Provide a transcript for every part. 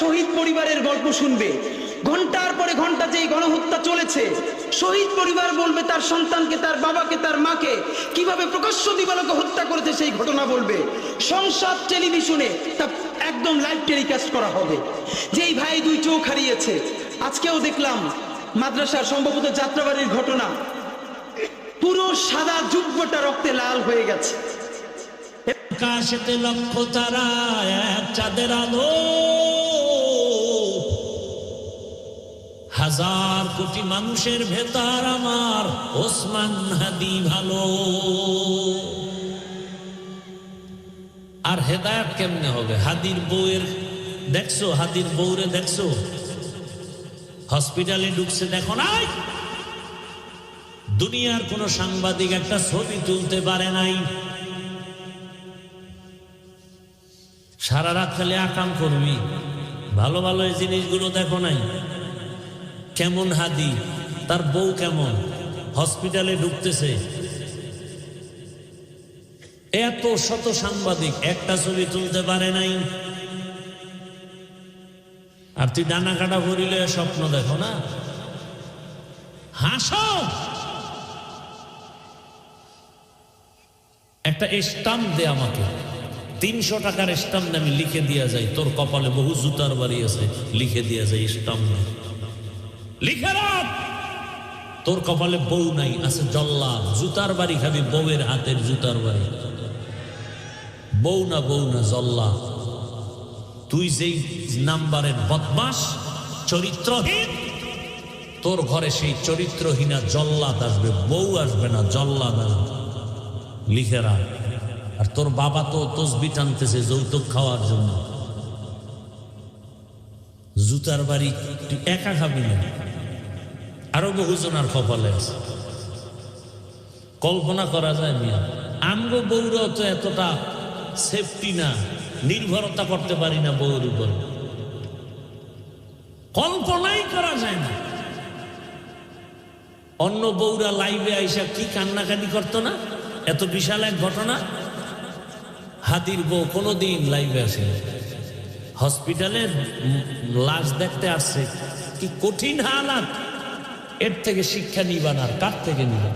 শহীদ পরিবারের গল্প শুনবে। ঘণ্টার পরে ঘণ্টা যেই গণহত্যা চলেছে, শহীদ পরিবার বলবে তার সন্তানকে, তার বাবাকে, তার মাকে, কীভাবে প্রকাশ্য দিবালোকে হত্যা করেছে সেই ঘটনা বলবে। সংসদ টেলিভিশনে তা একদম লাইভ টেলিকাস্ট করা হবে। যেই ভাই দুই চোখ হারিয়েছে, আজকেও দেখলাম মাদ্রাসার সম্ভবত যাত্রাবাড়ির ঘটনা। পুরো সাদা যুগ্মটা রক্তে লাল হয়ে গেছে। আকাশেতে লক্ষ তারা চাঁদের আলো। হাজার কোটি মানুষের ভেতর আমার ওসমান হাদি ভালো। আর হেদায়াত কেমনে হবে? হাদির বউয়ের দেখছ? হাদির বউরে দেখছ? হসপিটালে ঢুকছে, দেখো নাই? দুনিয়ার কোন সাংবাদিক একটা ছবি তুলতে পারে নাই। সারা রাত খালি আকাম করবি ভালো ভালো এই জিনিসগুলো দেখো নাই? কেমন হাদি? তার বউ কেমন? হসপিটালে ঢুকতেছে। এত শত সাংবাদিক, একটা ছবি তুলতে পারে নাই। আর তুই ডানা কাটা করিলে স্বপ্ন দেখো না? হাসো! একটা স্টাম্প দে আমাকে। তিনশো টাকার স্টাম্প আমি লিখে দিয়া যাই। তোর কপালে বহু জুতার বাড়ি আছে, লিখে দিয়া যাই স্টাম্প। তোর কপালে বউ নাই, আছে জল্লা জুতার বাড়ি খাবি, বউয়ের হাতের জুতার বাড়ি। বউ না বউ না জল্লা তুই যেই নাম্বারের বদমাস, চরিত্রহীন, তোর ঘরে সেই চরিত্রহীনা জল্লাদ আসবে, বউ আসবে না, জল্লাদ আসবে। লিখে আর তোর বাবা তো তসবি টানতেছে যৌতুক খাওয়ার জন্য। জুতার বাড়ি একা খাবি না। আরও বহুজনার কপালে আছে। কল্পনা করা যায় মিয়া, আমগো বউরাও তো এতটা সেফটি না নির্ভরতা করতে পারি না বউর উপর কল্পনাই করা যায় না। অন্য বউরা লাইভে আইসা কি কান্নাকাটি করতো না? এত বিশাল এক ঘটনা? হাতির বউ কোনোদিন লাইভে আসে হসপিটালে লাশ দেখতে আসছে। কি কঠিন হালাত। এর থেকে শিক্ষা নিবান আর কার থেকে নিবেন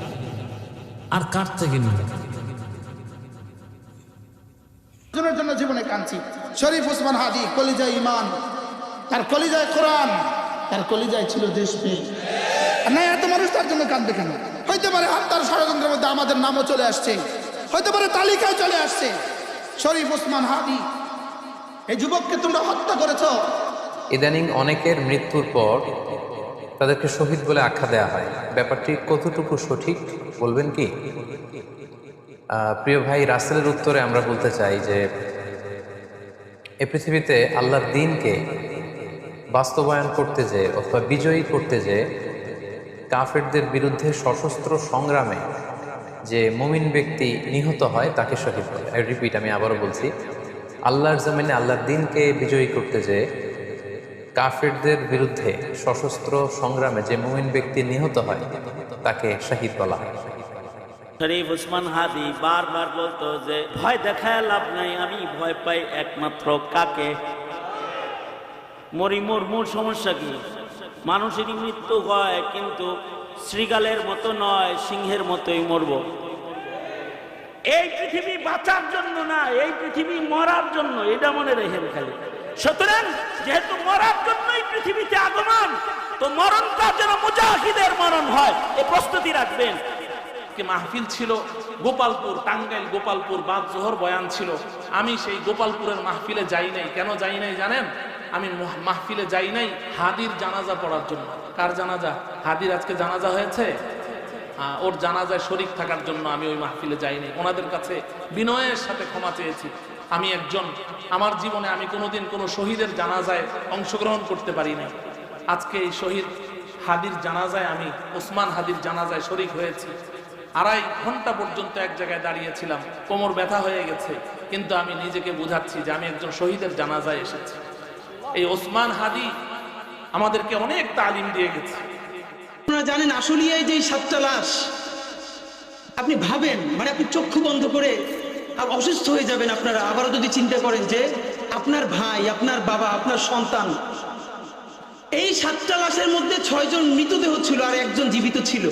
আর কার থেকে নিবেন জন্য জীবনে কাঁদছি। শরীফ ওসমান হাদি কলিজায় ইমান তার কলিজায় কোরআন তার কলিজায় ছিল দেশপ্রেম। আর না এত মানুষ তার জন্য কাঁদবে কেন? হইতে পারে তার ষড়যন্ত্রের মধ্যে আমাদের নামও চলে আসছে। হইতে পারে তালিকায় চলে আসছে। শরীফ ওসমান হাদি এই যুবককে তোমরা হত্যা করেছ। ইদানিং অনেকের মৃত্যুর পর তাদেরকে শহীদ বলে আখ্যা দেওয়া হয়। ব্যাপারটি কতটুকু সঠিক বলবেন কি? প্রিয় ভাই, রাসেলের উত্তরে আমরা বলতে চাই যে, এ পৃথিবীতে আল্লাহর দিনকে বাস্তবায়ন করতে যে অথবা বিজয়ী করতে যে কাফেরদের বিরুদ্ধে সশস্ত্র সংগ্রামে যে মুমিন ব্যক্তি নিহত হয়, তাকে শহীদ বলে। রিপিট আমি আবারও বলছি, আল্লাহর জমিনে আল্লাহর দিনকে বিজয়ী করতে যে কাফেরদের বিরুদ্ধে সশস্ত্র সংগ্রামে যে মুমিন ব্যক্তি নিহত হয়, তাকে শহীদ বলা হয়। শরীফ উসমান হাদি বারবার বলতো যে, ভয় দেখায় লাভ নাই, আমি ভয় পাই একমাত্র কাকে? মরি মোর মূল সমস্যা কি? মানুষেরই মৃত্যু হয়, কিন্তু শ্রীগালের মতো নয়, সিংহের মতোই মরব। এই পৃথিবী বাঁচার জন্য না, এই পৃথিবী মরার জন্য, এটা মনে রেখেন খালি। সুতরাং যেহেতু মরার জন্যই পৃথিবীতে আগমন, তো মরণটা যেন মুজাহিদের মরণ হয়, এ প্রস্তুতি রাখবেন। মাহফিল ছিল, গোপালপুর, টাঙ্গাইল, গোপালপুর বাদ জোহর বয়ান ছিল। আমি সেই গোপালপুরের মাহফিলে যাই নাই। কেন যাই নাই জানেন? আমি মাহফিলে যাই নাই হাদির জানাজা পড়ার জন্য। কার জানাজা? হাদির আজকে জানাজা হয়েছে? ওর জানাজায় শরিক থাকার জন্য আমি ওই মাহফিলে যাই নাই। ওনাদের কাছে বিনয়ের সাথে ক্ষমা চেয়েছি। আমি একজন। আমার জীবনে আমি কোনোদিন কোনো শহীদের জানাজায় অংশগ্রহণ করতে পারি নাই। আজকে এই শহীদ হাদির জানাজায় আমি, ওসমান হাদির জানাজায় শরিক হয়েছি। আড়াই ঘণ্টা পর্যন্ত এক জায়গায় দাঁড়িয়েছিলাম। কোমর ব্যথা হয়ে গেছে, কিন্তু আমি নিজেকে বুঝাচ্ছি যে আমি একজন শহীদের জানাজায় এসেছি। এই ওসমান হাদি আমাদেরকে অনেক তালিম দিয়ে গেছে। আপনারা জানেন আশুলিয়ায় যে সাতটা লাশ, আপনি ভাবেন মানে আপনি চক্ষু বন্ধ করে আ- অসুস্থ হয়ে যাবেন আপনারা। আবারও যদি চিন্তা করেন যে আপনার ভাই, আপনার বাবা, আপনার সন্তান, এই সাতটা লাশের মধ্যে ছয়জন মৃতদেহ ছিল আর একজন জীবিত ছিল।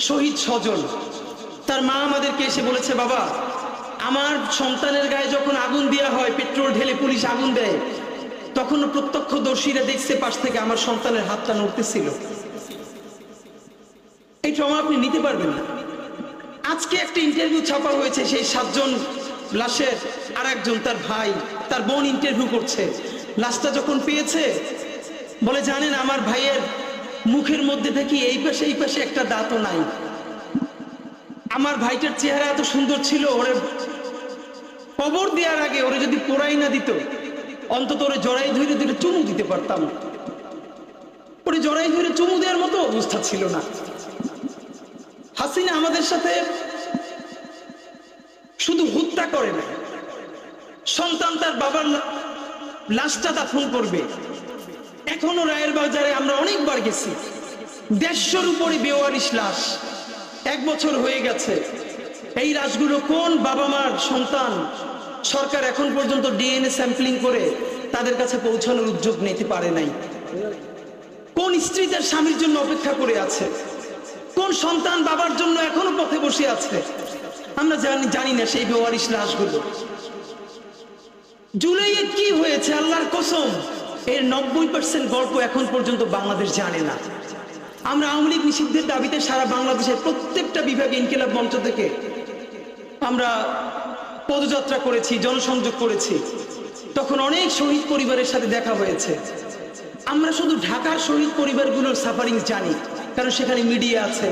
শহীদ স্বজন। তার মা আমাদেরকে এসে বলেছে, বাবা, আমার সন্তানের গায়ে যখন আগুন দেওয়া হয়, পেট্রোল ঢেলে পুলিশ আগুন দেয়, তখন প্রত্যক্ষদর্শীরা দেখছে পাশ থেকে আমার সন্তানের হাতটা নড়তেছিল। এই ট্রমা আপনি নিতে পারবেন না। আজকে একটা ইন্টারভিউ ছাপা হয়েছে, সেই সাতজন লাশের আর একজন তার ভাই, তার বোন ইন্টারভিউ করছে। লাশটা যখন পেয়েছে, বলে, জানেন, আমার ভাইয়ের মুখের মধ্যে থেকে এই পাশে এই পাশে একটা দাঁতও নাই। আমার ভাইটার চেহারা এত সুন্দর ছিল, ওরে কবর দেওয়ার আগে ওরে যদি পোড়াই না দিত, অন্তত ওরে জড়াই ধরে দিলে চুমু দিতে পারতাম। ওরে জড়াই ধরে চুমু দেওয়ার মতো অবস্থা ছিল না। হাসিনা আমাদের সাথে শুধু হত্যা করে না, সন্তান তার বাবার লাশটা দাফন করবে। এখনও রায়ের বাজারে আমরা অনেকবার গেছি। দেড়শোর উপরে বেওয়ারিশ লাশ। এক বছর হয়ে গেছে। এই লাশগুলো কোন বাবা মার সন্তান? সরকার এখন পর্যন্ত ডিএনএ স্যাম্পলিং করে তাদের কাছে পৌঁছানোর উদ্যোগ নিতে পারে নাই। কোন স্ত্রী তার স্বামীর জন্য অপেক্ষা করে আছে? কোন সন্তান বাবার জন্য এখনও পথে বসে আছে? আমরা জানি জানি না সেই বেওয়ারিশ লাশগুলো। জুলাইয়ে কি হয়েছে? আল্লাহর কসম। এর নব্বই পার্সেন্ট গল্প এখন পর্যন্ত বাংলাদেশ জানে না। আমরা আওয়ামী লীগ নিষিদ্ধের দাবিতে সারা বাংলাদেশের প্রত্যেকটা বিভাগে ইনকিলাব মঞ্চ থেকে আমরা পদযাত্রা করেছি, জনসংযোগ করেছি। তখন অনেক শহীদ পরিবারের সাথে দেখা হয়েছে। আমরা শুধু ঢাকার শহীদ পরিবারগুলোর সাফারিং জানি। কারণ সেখানে মিডিয়া আছে।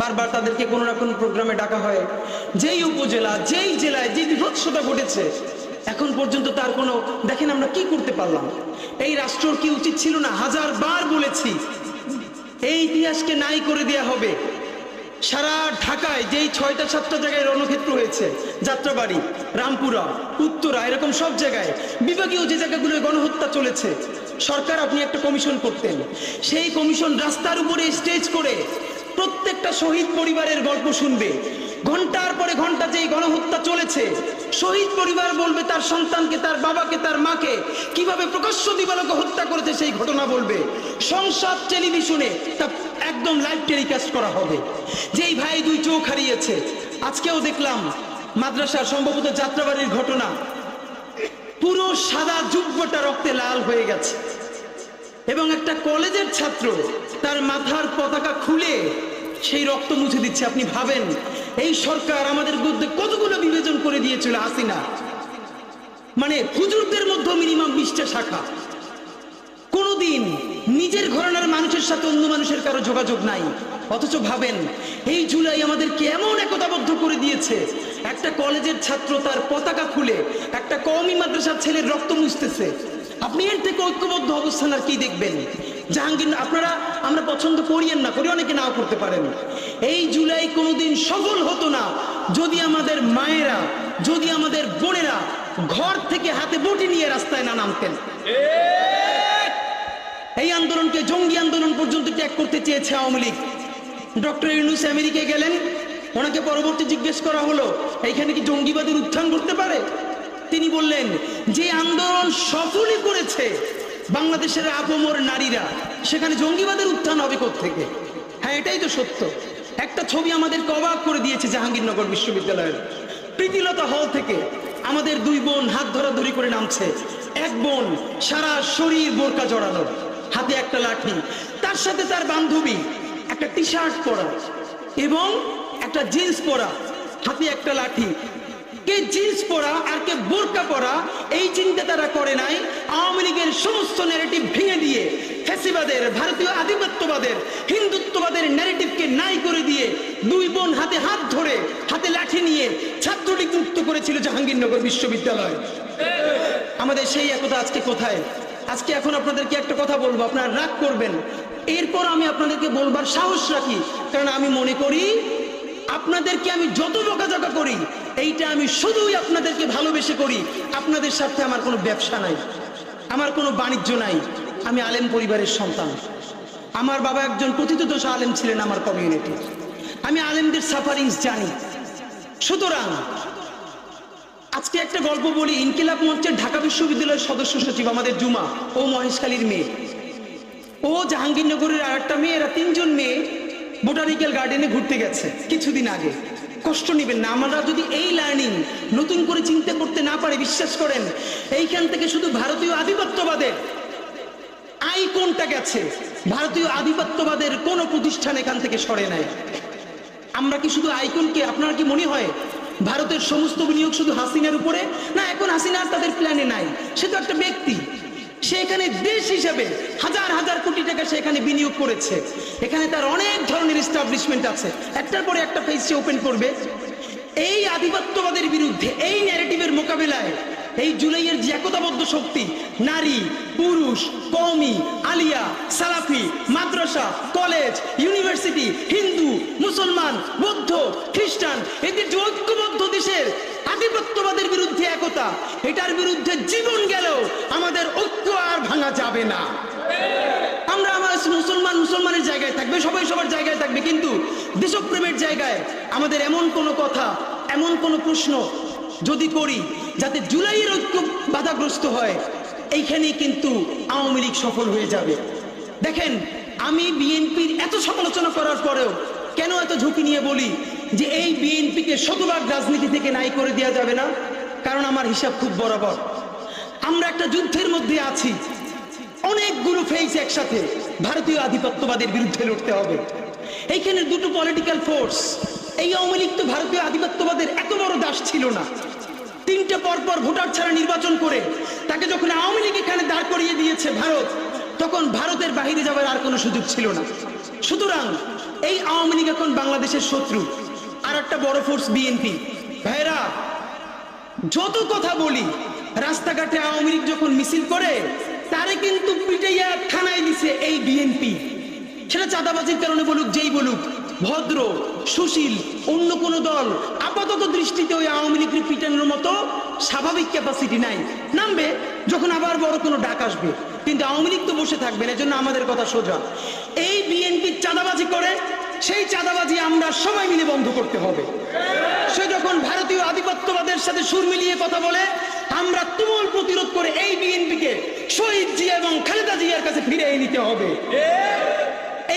বারবার তাদেরকে কোনো না কোনো প্রোগ্রামে ডাকা হয়। যেই উপজেলা, যেই জেলায় যে বিভৎসতা ঘটেছে, এখন পর্যন্ত তার কোনো, দেখেন আমরা কি করতে পারলাম? এই রাষ্ট্রর কি উচিত ছিল না? হাজার বার বলেছি, এই ইতিহাসকে নাই করে দেয়া হবে। সারা ঢাকায় যেই ছয়টা, সাতটা জায়গায় রণক্ষেত্র হয়েছে, যাত্রাবাড়ি, রামপুরা, উত্তরা, এরকম সব জায়গায়। বিভাগীয় যে জায়গাগুলোয় গণহত্যা চলেছে সরকার আপনি একটা কমিশন করতেন। সেই কমিশন রাস্তার উপরে স্টেজ করে প্রত্যেকটা শহীদ পরিবারের গল্প শুনবে। ঘণ্টার পরে ঘণ্টা যেই গণহত্যা চলেছে, শহীদ পরিবার বলবে তার সন্তানকে, তার বাবাকে, তার মাকে, কীভাবে প্রকাশ্য দিবালোকে হত্যা করেছে সেই ঘটনা বলবে। সংসদ টেলিভিশনে তা একদম লাইভ টেলিকাস্ট করা হবে। যেই ভাই দুই চোখ হারিয়েছে, আজকেও দেখলাম মাদ্রাসা সম্ভবত যাত্রাবাড়ির ঘটনা। পুরো সাদা যুব্বটা রক্তে লাল হয়ে গেছে। এবং একটা কলেজের ছাত্র, তার মাথার পতাকা খুলে সেই রক্ত মুছে দিচ্ছে। আপনি ভাবেন, এই সরকার আমাদের মধ্যে কতগুলো বিবেচন করে দিয়েছিল, হাসিনা? মানে হুজুরদের মধ্যে মিনিমাম বিশটা শাখা। কোনোদিন নিজের ঘরানার মানুষের সাথে অন্য মানুষের কারও যোগাযোগ নাই। অথচ ভাবেন, এই জুলাই আমাদেরকে এমন একতাবদ্ধ করে দিয়েছে, একটা কলেজের ছাত্র তার পতাকা খুলে একটা কওমি মাদ্রাসার ছেলের রক্ত মুছতেছে। আপনি এর থেকে ঐক্যবদ্ধ অবস্থান আর কি দেখবেন? জাহাঙ্গীর, আপনারা, আমরা পছন্দ করিয়েন না, করি অনেকে নাও করতে পারেন। এই জুলাই কোনোদিন সফল হতো না। যদি আমাদের মায়েরা, যদি আমাদের বোনেরা ঘর থেকে হাতে বটি নিয়ে রাস্তায় না নামতেন। এই আন্দোলনকে জঙ্গি আন্দোলন পর্যন্ত ত্যাগ করতে চেয়েছে আওয়ামী লীগ। ডক্টর ইউনুস আমেরিকায় গেলেন। ওনাকে পরবর্তী জিজ্ঞেস করা হলো, এইখানে কি জঙ্গিবাদের উত্থান করতে পারে? তিনি বললেন যে আন্দোলন সফলই করেছে বাংলাদেশের আপমর নারীরা, সেখানে জঙ্গিবাদের উত্থান হবে থেকে হ্যাঁ এটাই তো সত্য। একটা ছবি আমাদের কবাক করে দিয়েছে জাহাঙ্গীরনগর বিশ্ববিদ্যালয়ের। প্রীতিলতা হল থেকে আমাদের দুই বোন হাত ধরাধরি করে নামছে। এক বোন সারা শরীর বোরকা জড়ানো হাতে একটা লাঠি, তার সাথে তার বান্ধবী, একটা টি শার্ট পরা এবং একটা জিন্স পরা, হাতে একটা লাঠি কে জিন্স পরা আর কে বোরকা পরা, এই চিন্তা তারা করে নাই। আওয়ামী লীগের সমস্ত ন্যারেটিভ ভেঙে দিয়ে ফ্যাসিবাদের, ভারতীয় আধিপত্যবাদের, হিন্দুত্ববাদের ন্যারেটিভকে নাই করে দিয়ে দুই বোন হাতে হাত ধরে, হাতে লাঠি নিয়ে ছাত্রলীগ মুক্ত করেছিল জাহাঙ্গীরনগর বিশ্ববিদ্যালয়। আমাদের সেই একতা আজকে কোথায়? আজকে এখন আপনাদেরকে একটা কথা বলব, আপনারা রাগ করবেন। এরপর আমি আপনাদেরকে বলবার সাহস রাখি, কারণ আমি মনে করি আপনাদেরকে আমি যত বকাঝকা করি, এইটা আমি শুধুই আপনাদেরকে ভালোবেসে করি। আপনাদের সাথে আমার কোনো ব্যবসা নাই, আমার কোনো বাণিজ্য নাই। আমি আলেম পরিবারের সন্তান। আমার বাবা একজন কথিত দোষ আলেম ছিলেন আমার কমিউনিটি আমি আলেমদের সাফারিংস জানি। সুতরাং, আজকে একটা গল্প বলি। ইনকিলাব মঞ্চের ঢাকা বিশ্ববিদ্যালয়ের সদস্য সচিব আমাদের জুমা ও মহেশখালীর মেয়ে। ও জাহাঙ্গীরনগরের আর একটা মেয়ে, এরা তিনজন মেয়ে। বোটানিক্যাল গার্ডেনে ঘুরতে গেছে কিছুদিন আগে। কষ্ট নেবেন না, আমরা যদি এই লার্নিং নতুন করে চিন্তা করতে না পারে, বিশ্বাস করেন, এইখান থেকে শুধু ভারতীয় আধিপত্যবাদের আইকনটা গেছে। ভারতীয় আধিপত্যবাদের কোনো প্রতিষ্ঠান এখান থেকে সরে নেয় আমরা কি শুধু আইকনকে, আপনার কি মনে হয় ভারতের সমস্ত বিনিয়োগ শুধু হাসিনার উপরে? না, এখন হাসিনা তাদের প্ল্যানে নাই। সে তো একটা ব্যক্তি। সে এখানে দেশ হিসেবে হাজার হাজার কোটি টাকা সে এখানে বিনিয়োগ করেছে। এখানে তার অনেক ধরনের এস্টাবলিশমেন্ট আছে। একটার পরে একটা ফেস সে ওপেন করবে। এই আধিপত্যবাদের বিরুদ্ধে, এই ন্যারেটিভের মোকাবেলায়, এই জুলাইয়ের যে একতাবদ্ধ শক্তি, নারী, পুরুষ, কওমি, আলিয়া, সালাফি, মাদ্রাসা, কলেজ ইউনিভার্সিটি হিন্দু, মুসলমান, বৌদ্ধ, খ্রিস্টান, এদের যে ঐক্যবদ্ধ দেশের আধিপত্যবাদের বিরুদ্ধে একতা, এটার বিরুদ্ধে জীবন গেলেও আমাদের ঐক্য আর ভাঙা যাবে না। আমরা আমার মুসলমান মুসলমানের জায়গায় থাকবে, সবাই সবার জায়গায় থাকবে, কিন্তু দেশপ্রেমের জায়গায় আমাদের এমন কোনো কথা, এমন কোনো প্রশ্ন যদি করি, যাতে জুলাইয়ের ঐক্য বাধাগ্রস্ত হয়, এইখানেই কিন্তু আওয়ামী লীগ সফল হয়ে যাবে। দেখেন, আমি বিএনপির এত সমালোচনা করার পরেও কেন এত ঝুঁকি নিয়ে বলি? যে এই বিএনপিকে শতভাগ রাজনীতি থেকে নাই করে দেওয়া যাবে না, কারণ আমার হিসাব খুব বরাবর। আমরা একটা যুদ্ধের মধ্যে আছি। অনেকগুলো ফেস একসাথে, ভারতীয় আধিপত্যবাদের বিরুদ্ধে লড়তে হবে। এইখানে দুটো পলিটিক্যাল ফোর্স এই আওয়ামী লীগ তো ভারতীয় আধিপত্যবাদের এত বড় দাস ছিল না। তিনটে পরপর ভোটার ছাড়া নির্বাচন করে তাকে যখন আওয়ামী লীগ এখানে দাঁড় করিয়ে দিয়েছে ভারত, তখন ভারতের বাহিরে যাবার আর কোনো সুযোগ ছিল না। সুতরাং এই আওয়ামী লীগ এখন বাংলাদেশের শত্রু। আর একটা বড় ফোর্স বিএনপি ভাইরা, যত কথা বলি, রাস্তাঘাটে আওয়ামী লীগ যখন মিছিল করে, তারে কিন্তু পিটাইয়া থানায় দিছে এই বিএনপি সেটা চাঁদাবাজির কারণে বলুক, যেই বলুক, ভদ্র, সুশীল, অন্য কোন দল, আপাতত দৃষ্টিতে ওই আওয়ামী লীগের পিটানোর মতো স্বাভাবিক ক্যাপাসিটি নাই। নামবে, যখন আবার বড় কোনো ডাক আসবে। কিন্তু আওয়ামী লীগ তো বসে থাকবে না, এজন্য আমাদের কথা সোজা। এই বিএনপি চাঁদাবাজি করে সেই চাঁদাবাজি আমরা সবাই মিলে বন্ধ করতে হবে। সে যখন ভারতীয় আধিপত্যবাদের সাথে সুর মিলিয়ে কথা বলে, আমরা তুমুল প্রতিরোধ করে এই বিএনপিকে শহীদ জিয়া এবং খালেদা জিয়ার কাছে ফিরে নিতে হবে।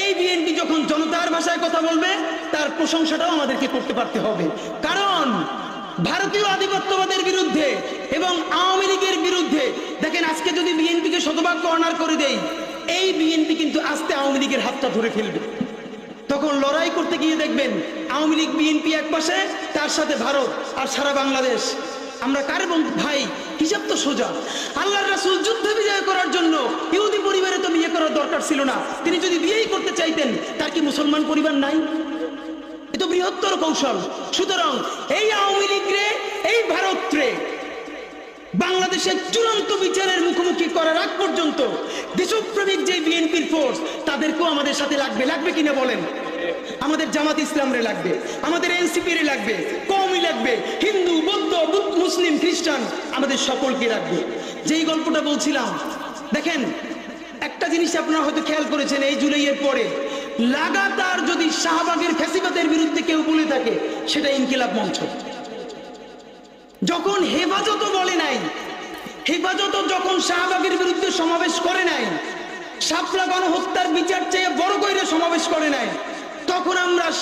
এই বিএনপি যখন জনতার ভাষায় কথা বলবে, তার প্রশংসাটাও আমাদেরকে করতে পারতে হবে। কারণ ভারতীয় আধিপত্যবাদের বিরুদ্ধে এবং আওয়ামী লীগের বিরুদ্ধে, দেখেন আজকে যদি বিএনপিকে শতভাগ কর্নার করে দেই, এই বিএনপি কিন্তু আস্তে আওয়ামী লীগের হাতটা ধরে ফেলবে। তখন লড়াই করতে গিয়ে দেখবেন আওয়ামী লীগ, বিএনপি এক পাশে, তার সাথে ভারত আর সারা বাংলাদেশ। আমরা কার বন্ধু? ভাই, হিসাব তো সোজা। আল্লাহর রাসূল যুদ্ধ বিজয় করার জন্য ইহুদি পরিবারে তো বিয়ে করার দরকার ছিল না। তিনি যদি বিয়েই করতে চাইতেন, তার কি মুসলমান পরিবার নাই? এ তো বৃহত্তর কৌশল। সুতরাং এই আওয়ামী লীগ রে, এই ভারত রে বাংলাদেশের চূড়ান্ত বিচারের মুখোমুখি করার আগ পর্যন্ত দেশপ্রেমিক যে বিএনপির ফোর্স তাদেরকেও আমাদের সাথে লাগবে। লাগবে কিনা বলেন? আমাদের জামাত ইসলামরে লাগবে, আমাদের এনসিপি রে লাগবে কমই লাগবে, হিন্দু, বৌদ্ধ মুসলিম, খ্রিস্টান, আমাদের সকলকে লাগবে। যেই গল্পটা বলছিলাম, দেখেন, একটা জিনিস আপনারা হয়তো খেয়াল করেছেন এই জুলাইয়ের পরে, লাগাতার যদি শাহবাগের ফ্যাসিবাদের বিরুদ্ধে কেউ বলে থাকে, সেটা ইনকিলাব মঞ্চ। যখন হেফাজত বলে নাই, হেফাজত যখন শাহবাগের বিরুদ্ধে সমাবেশ করে নাই, শাপলা গণহত্যার বিচার চেয়ে বড় কইরে সমাবেশ করে নাই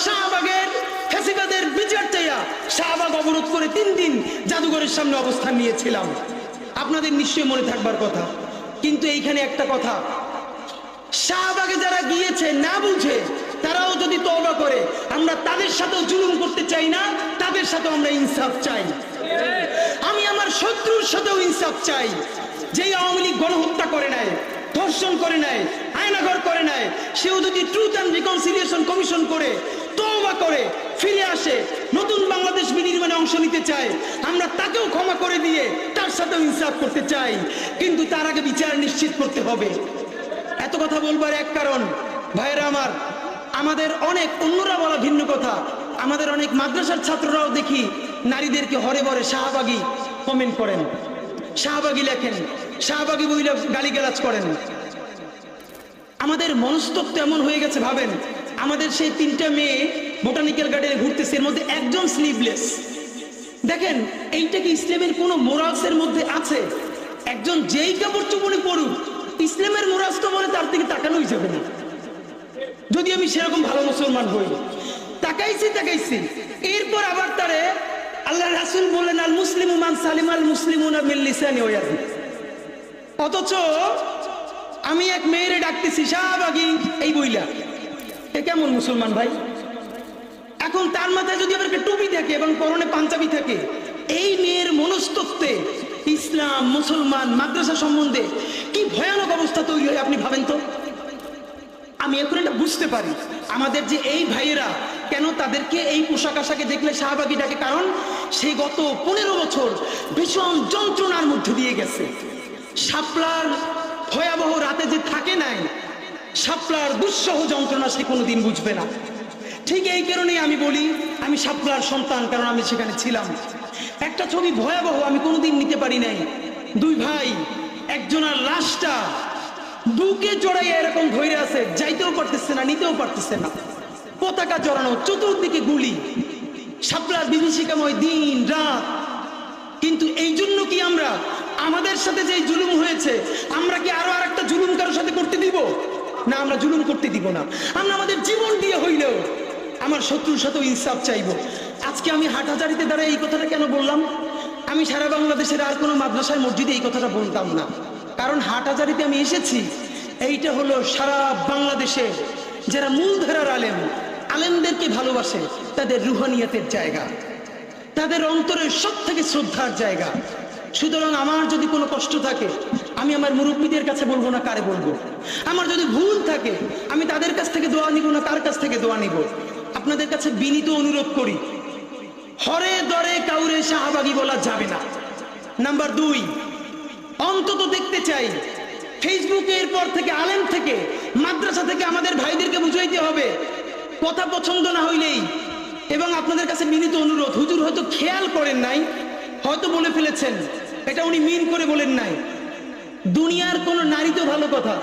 শাহবাগের ফেসিবাদের বিচার চাইয়া শাহবাগ অবরোধ করে তিন দিন জাদুঘরের সামনে অবস্থান নিয়েছিলাম। আপনাদের নিশ্চয়ই মনে থাকবার কথা। কিন্তু এইখানে একটা কথা। শাহবাগে যারা গিয়েছে, না বুঝে, তারাও যদি তওবা করে, আমরা তাদের সাথেও জুলুম করতে চাই না, তাদের সাথেও আমরা ইনসাফ চাই। আমি আমার শত্রুর সাথেও ইনসাফ চাই। যেই আওয়ামী লীগ গণহত্যা করে নেয় ধর্ষণ করে নেয় আয়নাঘর করে নেয় সেও যদি ট্রুথ অ্যান্ড রিকনসিলিয়েশন কমিশন করে তওবা করে ফিরে আসে, নতুন বাংলাদেশ বিনির্মাণে অংশ নিতে চায়। আমরা তাকেও ক্ষমা করে দিয়ে তার সাথেও ইনসাফ করতে চাই। কিন্তু তার আগে বিচার নিশ্চিত করতে হবে। এত কথা বলবার এক কারণ, ভাইয়েরা আমার, আমাদের অনেক, অন্যরা বলা ভিন্ন কথা। আমাদের অনেক মাদ্রাসার ছাত্ররাও দেখি, নারীদেরকে হরে বরে শাহবাগি কমেন্ট করেন। শাহবাগি লেখেন, শাহবাগি বইলে গালিগালাজ করেন। আমাদের মনস্তত্ব এমন হয়ে গেছে, ভাবেন। আমাদের সেই তিনটা মেয়ে বোটানিক্যাল গার্ডেনে ঘুরতেছে, এর মধ্যে একজন স্লিভলেস দেখেন, এইটা কি ইসলামের কোনো মোরালসের মধ্যে আছে? একজন যেই কাপড় চুপড়ে পড়ুক ইসলামের মোরাজ তো বলে তার দিকে তাকানোই যাবে না। যদি আমি সেরকম ভালো মুসলমান হই। তাকাইছি তাকাইছি। এরপর আবার তারে আল্লাহ রাসুল বলেন আল মুসলিম মান সালিম, আল ওয়াদি অথচ আমি এক মেয়েরে ডাকতেছি, শাহবাগি, এই বইলা। এ কেমন মুসলমান ভাই? এখন তার মাথায় যদি আবার টুপি থাকে এবং পরনে পাঞ্জাবি থাকে, এই মেয়ের মনস্তত্ত্বে ইসলাম, মুসলমান, মাদ্রাসা সম্বন্ধে কি ভয়ানক অবস্থা তৈরি হয় আপনি ভাবেন তো? আমি এখন এটা বুঝতে পারি। আমাদের যে এই ভাইয়েরা, কেন তাদেরকে এই পোশাক আশাকে দেখলে শাহবাগি ডাকে? কারণ সে গত পনেরো বছর ভীষণ যন্ত্রণার মধ্যে দিয়ে গেছে। শাপলার ভয়াবহ রাতে যে থাকে নাই শাপলার দুঃসহ যন্ত্রণা সে কোনোদিন বুঝবে না। ঠিক এই কারণেই আমি বলি, আমি শাপলার সন্তান, কারণ আমি সেখানে ছিলাম। একটা ছবি ভয়াবহ আমি কোনোদিন নিতে পারি নাই। দুই ভাই, একজনের লাশটা বুকে জড়াইয়া এরকম ধরে আছে, যাইতেও পারতেছে না, নিতেও পারতেছে না। পতাকা জড়ানো, চতুর্দিকে গুলি। শাপলার বিভীষিকাময় দিন, রাত। কিন্তু এই জন্য কি আমরা আমাদের সাথে যে জুলুম হয়েছে, আমরা কি আরও আর একটা জুলুম কারোর সাথে করতে দিব না, আমরা জুলুম করতে দিব না। আমরা আমাদের জীবন দিয়ে হইলেও আমার শত্রুর সাথেও ইনসাফ চাইব। আজকে আমি হাটহাজারিতে দ্বারা এই কথাটা কেন বললাম? আমি সারা বাংলাদেশের আর কোনো মাদ্রাসায়, মসজিদে এই কথাটা বলতাম না। কারণ হাটহাজারিতে আমি এসেছি, এইটা হলো সারা বাংলাদেশে যারা মূলধারার আলেম, আলেমদেরকে ভালোবাসে, তাদের রুহানিয়াতের জায়গা। তাদের অন্তরের সব থেকে শ্রদ্ধার জায়গা। সুতরাং আমার যদি কোনো কষ্ট থাকে, আমি আমার মুরব্বীদের কাছে বলব না কারে বলব। আমার যদি ভুল থাকে, আমি তাদের কাছ থেকে দোয়া নিব না কার কাছ থেকে দোয়া নিব। আপনাদের কাছে বিনীত অনুরোধ করি, হরে দরে কাউরে শাহবাগী বলা যাবে না। নাম্বার দুই, অন্তত দেখতে চাই ফেসবুকের পর থেকে, আলেম থেকে, মাদ্রাসা থেকে আমাদের ভাইদেরকে বুঝাইতে হবে, কথা পছন্দ না হইলেই। এবং আপনাদের কাছে বিনীত অনুরোধ, হুজুর হয়তো খেয়াল করেন নাই, হয়তো বলে ফেলেছেন। এটা উনি মিন করে বলেন নাই। দুনিয়ার কোন নারী তো ভালো কথা।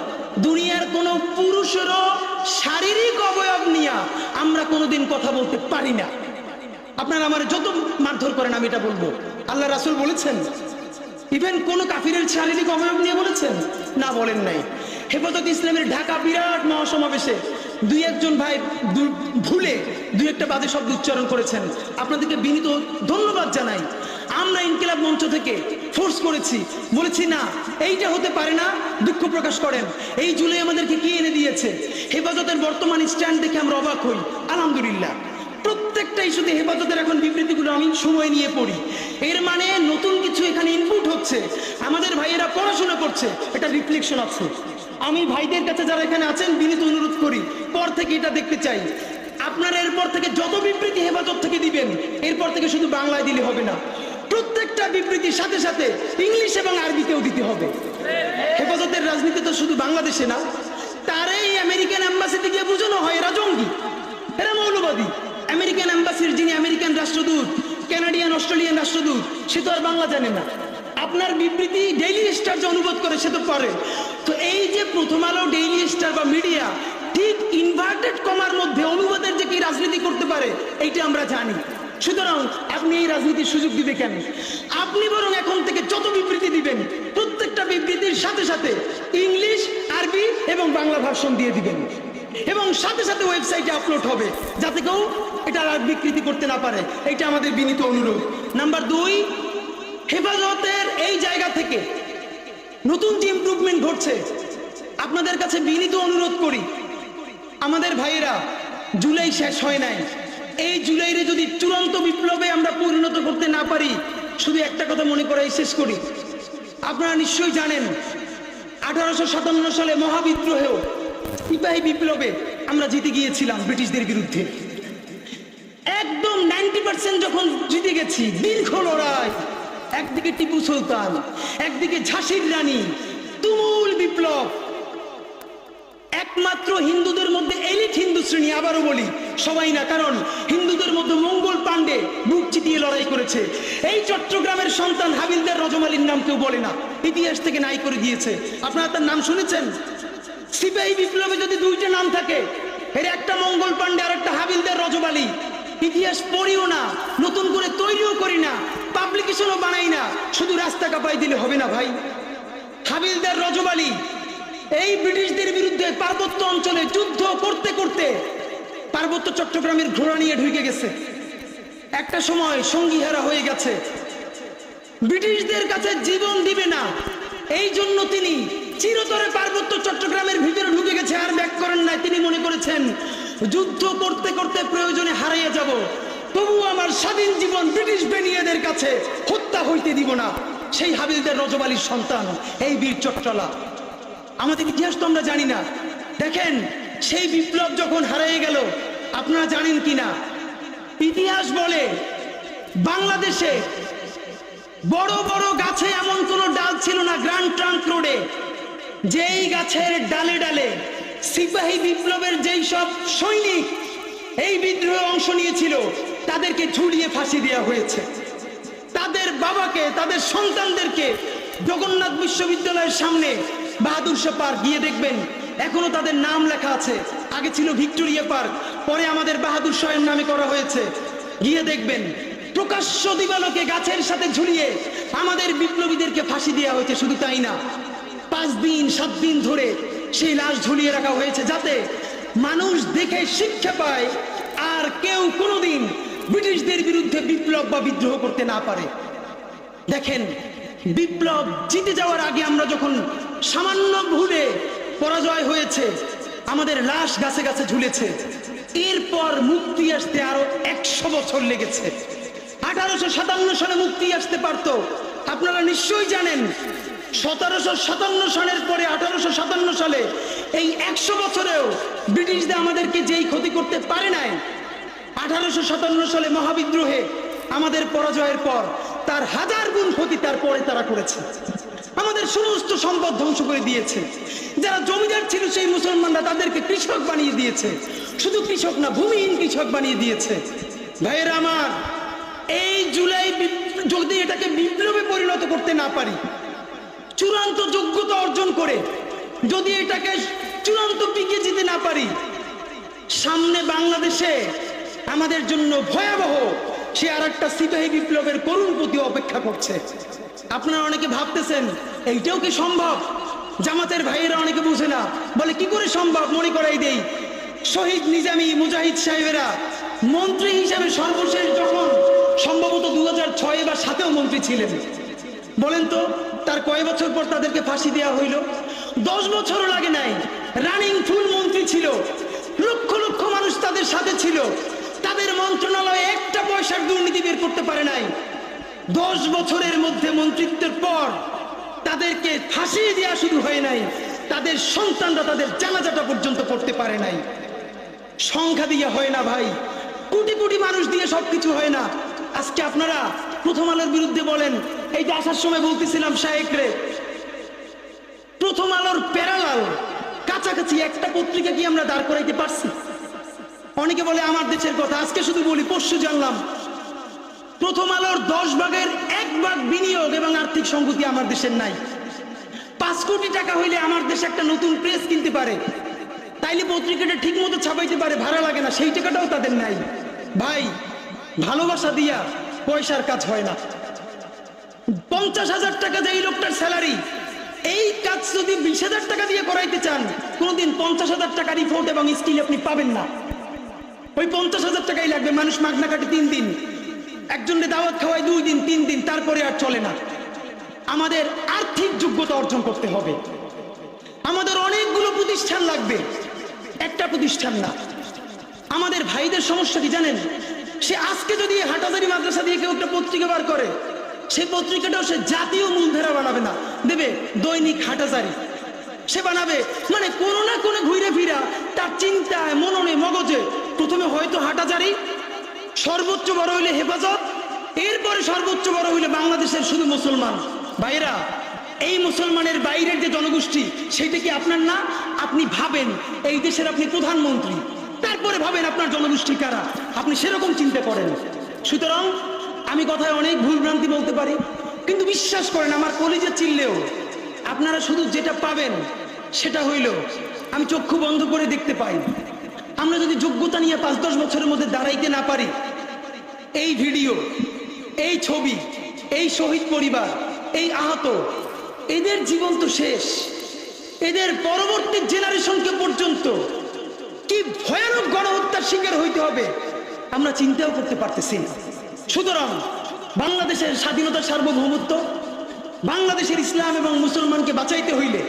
দুনিয়ার কোন পুরুষেরও শারীরিক অবয়ব নিয়ে আমরা কোনোদিন কথা বলতে পারি না। আপনারা আমার যত মারধর করেন, আমি এটা বলব। আল্লাহ রাসুল বলেছেন, ইভেন কোন কাফিরের শারীরিক অবয়ব নিয়ে বলেছেন? না, বলেন নাই। হেফাজত ইসলামের ঢাকা বিরাট মহাসমাবেশে দুই একজন ভাই ভুলে দুই একটা বাজে শব্দ উচ্চারণ করেছেন। আপনাদেরকে বিনীত ধন্যবাদ জানাই। আমরা ইনকিলাব মঞ্চ থেকে ফোর্স করেছি। বলেছি, না, এইটা হতে পারে না। দুঃখ প্রকাশ করেন। এই জুলাই আমাদেরকে কি এনে দিয়েছে? হেফাজতের বর্তমান স্ট্যান্ড দেখে আমরা অবাক হই। আলহামদুলিল্লাহ। প্রত্যেকটা ইস্যুতে হেফাজতের এখন বিবৃতিগুলো আমি সময় নিয়ে পড়ি। এর মানে নতুন কিছু এখানে ইনপুট হচ্ছে। আমাদের ভাইয়েরা পড়াশোনা করছে। এটা রিফ্লেকশন আছে আমি ভাইদের কাছে যারা এখানে আছেন, বিনীত অনুরোধ করি, পর থেকে এটা দেখতে চাই। আপনারা এরপর থেকে যত বিবৃতি হেফাজত থেকে দিবেন, এরপর থেকে শুধু বাংলায় দিলে হবে না। প্রত্যেকটা বিবৃতির সাথে সাথে ইংলিশ এবং আরবিতেও দিতে হবে। হেফাজতের রাজনীতি তো শুধু বাংলাদেশে না, তারাই আমেরিকান অ্যাম্বাসিতে গিয়ে বোঝানো হয় এরা জঙ্গি, এরা মৌলবাদী। আমেরিকান অ্যাম্বাসির যিনি আমেরিকান রাষ্ট্রদূত কানাডিয়ান অস্ট্রেলিয়ান রাষ্ট্রদূত, সে তো আর বাংলা জানে না। আপনার বিবৃতি ডেইলি স্টার যে অনুবাদ করে, সে তো পারে তো এই যে প্রথম আলো ডেইলি স্টার বা মিডিয়া ঠিক ইনভার্টেড কমার মধ্যে অনুবাদের যে কি রাজনীতি করতে পারে, এইটা আমরা জানি। সুতরাং আপনি এই রাজনীতির সুযোগ দিবে কেন? আপনি বরং এখন থেকে যত বিবৃতি দিবেন, প্রত্যেকটা বিবৃতির সাথে সাথে ইংলিশ, আরবি এবং বাংলা ভাষণ দিয়ে দিবেন। এবং সাথে সাথে ওয়েবসাইটে আপলোড হবে, যাতে কেউ এটা আর বিকৃতি করতে না পারে। এটা আমাদের বিনীত অনুরোধ। নাম্বার দুই, হেফাজতের এই জায়গা থেকে নতুন যে ইমপ্রুভমেন্ট ঘটছে, আপনাদের কাছে বিনীত অনুরোধ করি। আমাদের ভাইয়েরা, জুলাই শেষ হয় নাই। এই জুলাইরে যদি চূড়ান্ত বিপ্লবে আমরা পরিণত করতে না পারি, শুধু একটা কথা মনে করাই শেষ করি। আপনারা নিশ্চয়ই জানেন, আঠারোশো সাতান্ন সালে মহাবিদ্রোহেও সিপাহী বিপ্লবে আমরা জিতে গিয়েছিলাম ব্রিটিশদের বিরুদ্ধে। একদম নাইনটি পার্সেন্ট যখন জিতে গেছি, দীর্ঘ লড়াই, একদিকে টিপু সুলতান, একদিকে ঝাঁসির রানী, তুমুল বিপ্লব। একমাত্র হিন্দুদের মধ্যে এলিট হিন্দু শ্রেণি, আবারও বলি, সবাই না, কারণ হিন্দুদের মধ্যে মঙ্গল পাণ্ডে বুক চিতিয়ে লড়াই করেছে। এই চট্টগ্রামের সন্তান হাবিলদার রজমালির নাম কেউ বলে না, ইতিহাস থেকে নাই করে দিয়েছে। আপনারা তার নাম শুনেছেন? সিপাহী বিপ্লবে যদি দুইটা নাম থাকে, এর একটা মঙ্গল পাণ্ডে, আর একটা হাবিলদার রজবালি ইতিহাস পড়িও না, নতুন করে তৈরিও করি না পাবলিকেশনও বানাই না, শুধু রাস্তা কাপাই দিলে হবে না ভাই। হাবিলদার রজবালি এই ব্রিটিশদের বিরুদ্ধে পার্বত্য অঞ্চলে যুদ্ধ করতে করতে পার্বত্য চট্টগ্রামের ঘোড়া নিয়ে ঢুকে গেছে। একটা সময় সঙ্গীহারা হয়ে গেছে। ব্রিটিশদের কাছে জীবন দিবে না। এই জন্য তিনি চিরতরে পার্বত্য চট্টগ্রামের ভিতরে ঢুকে গেছে। আর ব্যাক করেন নাই, তিনি মনে করেছেন, যুদ্ধ করতে করতে প্রয়োজনে হারিয়ে যাব। তবু আমার স্বাধীন জীবন ব্রিটিশ বেনিয়াদের কাছে হত্যা হইতে দিব না। সেই হাবিলদের রজবালির সন্তান, এই বীর চট্টলা। আমাদের ইতিহাস তো আমরা জানি না। দেখেন, সেই বিপ্লব যখন হারিয়ে গেল, আপনারা জানেন কিনা? ইতিহাস বলে, বাংলাদেশে বড় বড় গাছে এমন কোন ডাল ছিল না গ্র্যান্ড ট্রাঙ্ক রোডে। যেই গাছের ডালে ডালে সিপাহী বিপ্লবের যেই সব সৈনিক এই বিদ্রোহে অংশ নিয়েছিল, তাদেরকে ঝুলিয়ে ফাঁসি দেওয়া হয়েছে। তাদের বাবাকে, তাদের সন্তানদেরকে জগন্নাথ বিশ্ববিদ্যালয়ের সামনে বাহাদুর শাহ পার্ক, গিয়ে দেখবেন এখনও তাদের নাম লেখা আছে। আগে ছিল ভিক্টোরিয়া পার্ক, পরে আমাদের বাহাদুর শাহের নামে করা হয়েছে। গিয়ে দেখবেন প্রকাশ্য দিবালোকে গাছের সাথে ঝুলিয়ে আমাদের বিপ্লবীদেরকে ফাঁসি দেওয়া হয়েছে, শুধু তাই না। পাঁচ দিন, সাত দিন ধরে সেই লাশ ঝুলিয়ে রাখা হয়েছে যাতে মানুষ দেখে শিক্ষা পায় আর কেউ কোনোদিন ব্রিটিশদের বিরুদ্ধে বিপ্লব বা বিদ্রোহ করতে না পারে। দেখেন, বিপ্লব জিতে যাওয়ার আগে আমরা যখন সামান্য ভুলে পরাজয় হয়েছে। আমাদের লাশ গাছে গাছে ঝুলেছে। এরপর মুক্তি আসতে আরও একশো বছর লেগেছে। আঠারোশো সাতান্ন সালে মুক্তি আসতে পারতো। আপনারা নিশ্চয়ই জানেন, সতেরোশো সাতান্ন সালের পরে আঠারোশো সাতান্ন সালে এই একশো বছরেও ব্রিটিশদের আমাদেরকে যেই ক্ষতি করতে পারে নাই, আঠারোশো সাতান্ন সালে মহাবিদ্রোহে আমাদের পরাজয়ের পর তার হাজার গুণ ক্ষতি তারপরে তারা করেছে। আমাদের সমস্ত সম্পদ ধ্বংস করে দিয়েছে। যারা জমিদার ছিল সেই মুসলমানরা তাদেরকে কৃষক বানিয়ে দিয়েছে। শুধু কৃষক না, ভূমিহীন কৃষক বানিয়ে দিয়েছে। ভাইয়ের আমার, এই জুলাই যদি এটাকে বিপ্লবে পরিণত করতে না পারি, চূড়ান্ত যোগ্যতা অর্জন করে যদি এটাকে চূড়ান্ত পিকে যেতে না পারি, সামনে বাংলাদেশে আমাদের জন্য ভয়াবহ সে আর একটা সিপাহী বিপ্লবের করুণ প্রতি অপেক্ষা করছে। আপনারা অনেকে ভাবতেছেন, এইটাও কি সম্ভব? জামাতের ভাইয়েরা অনেকে বুঝে না। বলে, কি করে সম্ভব? মনে করাই দেই। শহীদ নিজামি মুজাহিদ সাহেবেরা মন্ত্রী হিসাবে সর্বশেষ যখন সম্ভবত দু ছয় বা সাতেও মন্ত্রী ছিলেন। বলেন তো, তার কয় বছর পর তাদেরকে ফাঁসি দেওয়া হইল? দশ বছরও লাগে নাই। রানিং ফুল মন্ত্রী ছিল। লক্ষ লক্ষ মানুষ তাদের সাথে ছিল। তাদের মন্ত্রণালয়ে একটা পয়সার দুর্নীতি বের করতে পারে নাই। দশ বছরের মধ্যে মন্ত্রিত্বের পর তাদেরকে ফাঁসি দেওয়া শুরু হয় নাই। তাদের সন্তানরা তাদের জানাজাটা পর্যন্ত করতে পারে নাই। সংখ্যা দিয়ে হয় না ভাই। কোটি কোটি মানুষ দিয়ে সবকিছু হয় না। আজকে আপনারা প্রথম আলোর বিরুদ্ধে বলেন, এই যে আসার সময় বলতেছিলাম শাহেক রে, প্রথম আলোর প্যারালাল, কাছাকাছি একটা পত্রিকা কি আমরা দাঁড় করাইতে পারছি? অনেকে বলে আমার দেশের কথা, আজকে শুধু বলি, পরশু জানলাম। প্রথম আলোর দশ ভাগের এক ভাগ বিনিয়োগ এবং আর্থিক সংগতি আমার দেশের নাই। পাঁচ কোটি টাকা হইলে আমার দেশে একটা নতুন প্রেস কিনতে পারে। তাইলে পত্রিকাটা ঠিক মতো ছাপাইতে পারে, ভাড়া লাগে না, সেই টাকাটাও তাদের নাই। ভাই, ভালোবাসা দিয়া পয়সার কাজ হয় না। পঞ্চাশ হাজার টাকা যে এই লোকটার স্যালারি, এই কাজ যদি বিশ হাজার টাকা দিয়ে করাইতে চান, কোনোদিন পঞ্চাশ হাজার টাকা রিপোর্ট এবং স্কিল আপনি পাবেন না। ওই পঞ্চাশ হাজার টাকাই লাগবে, মানুষ মাগনা কাটে তিন দিন। একজনকে দাওয়াত খাওয়ায় দুই দিন, তিন দিন, তারপরে আর চলে না। আমাদের আর্থিক যোগ্যতা অর্জন করতে হবে। আমাদের অনেকগুলো প্রতিষ্ঠান লাগবে। একটা প্রতিষ্ঠান না। আমাদের ভাইদের সমস্যা কি জানেন? সে আজকে যদি হাটাদারি মাদ্রাসা দিয়ে কেউ একটা পত্রিকা বার করে, সেই পত্রিকাটাও সে জাতীয় মূলধারা বানাবে না। দেবে দৈনিক হাটাজারি সে বানাবে। মানে কোনো না কোনো ঘুরে ফিরা, তার চিন্তায়, মননে, মগজে। প্রথমে হয়তো হাটাজারি সর্বোচ্চ বড় হইলে হেফাজত, এরপরে সর্বোচ্চ বড় হইলে বাংলাদেশের শুধু মুসলমান। ভাইরা এই মুসলমানের বাইরের যে জনগোষ্ঠী সেইটা কি আপনার না? আপনি ভাবেন, এই দেশের আপনি প্রধানমন্ত্রী। তারপরে ভাবেন আপনার জনগোষ্ঠী কারা? আপনি সেরকম চিন্তা করেন। সুতরাং, আমি কথায় অনেক ভুলভ্রান্তি বলতে পারি, কিন্তু বিশ্বাস করেন, আমার কলিজে চিনলেও আপনারা শুধু যেটা পাবেন সেটা হইল, আমি চক্ষু বন্ধ করে দেখতে পাই। আমরা যদি যোগ্যতা নিয়ে পাঁচ দশ বছরের মধ্যে দাঁড়াইতে না পারি, এই ভিডিও, এই ছবি, এই শহীদ পরিবার, এই আহত, এদের জীবন তো শেষ। এদের পরবর্তী জেনারেশনকে পর্যন্ত কি ভয়ানক গণহত্যার শিকার হইতে হবে, আমরা চিন্তাও করতে পারতেছি সুতরাং বাংলাদেশের স্বাধীনতা সার্বভৌমত্ব, বাংলাদেশের ইসলাম এবং মুসলমানকে বাঁচাইতে হইলে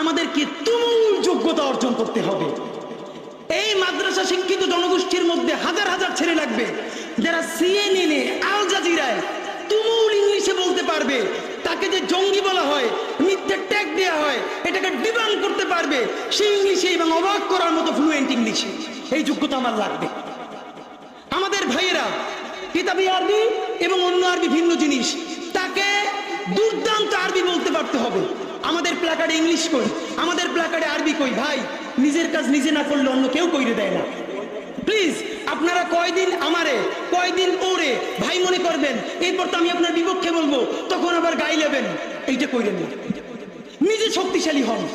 আমাদেরকে তুমুল যোগ্যতা অর্জন করতে হবে। এই মাদ্রাসা শিক্ষিত জনগোষ্ঠীর মধ্যে হাজার হাজার ছেলে লাগবে, যারা সিএনএনে আল জাজিরায় তুমুল ইংলিশে বলতে পারবে, তাকে যে জঙ্গি বলা হয়, মিথ্যে ট্যাগ দেওয়া হয়, এটাকে ডিমান্ড করতে পারবে সে ইংলিশে এবং অবাক করার মতো ফ্লুয়েন্ট ইংলিশে। এই যোগ্যতা আমার লাগবে। আমাদের ভাইয়েরা, কিতাবি আরবি এবং অন্য আরবি ভিন্ন জিনিস, তাকে দুর্দান্ত আরবি বলতে পারতে হবে। আমাদের প্ল্যাকার্ডে ইংলিশ কই? আমাদের প্ল্যাকার্ডে আরবি কই? ভাই, নিজের কাজ নিজে না করলে অন্য কেউ কইরে দেয় না। প্লিজ আপনারা কয়দিন আমারে, কয়দিন ওরে, ভাই মনে করবেন, এরপর তো আমি আপনার বিপক্ষে বলব, তখন আবার গাই লেবেন। এইটা কইরে না। নিজে শক্তিশালী হন।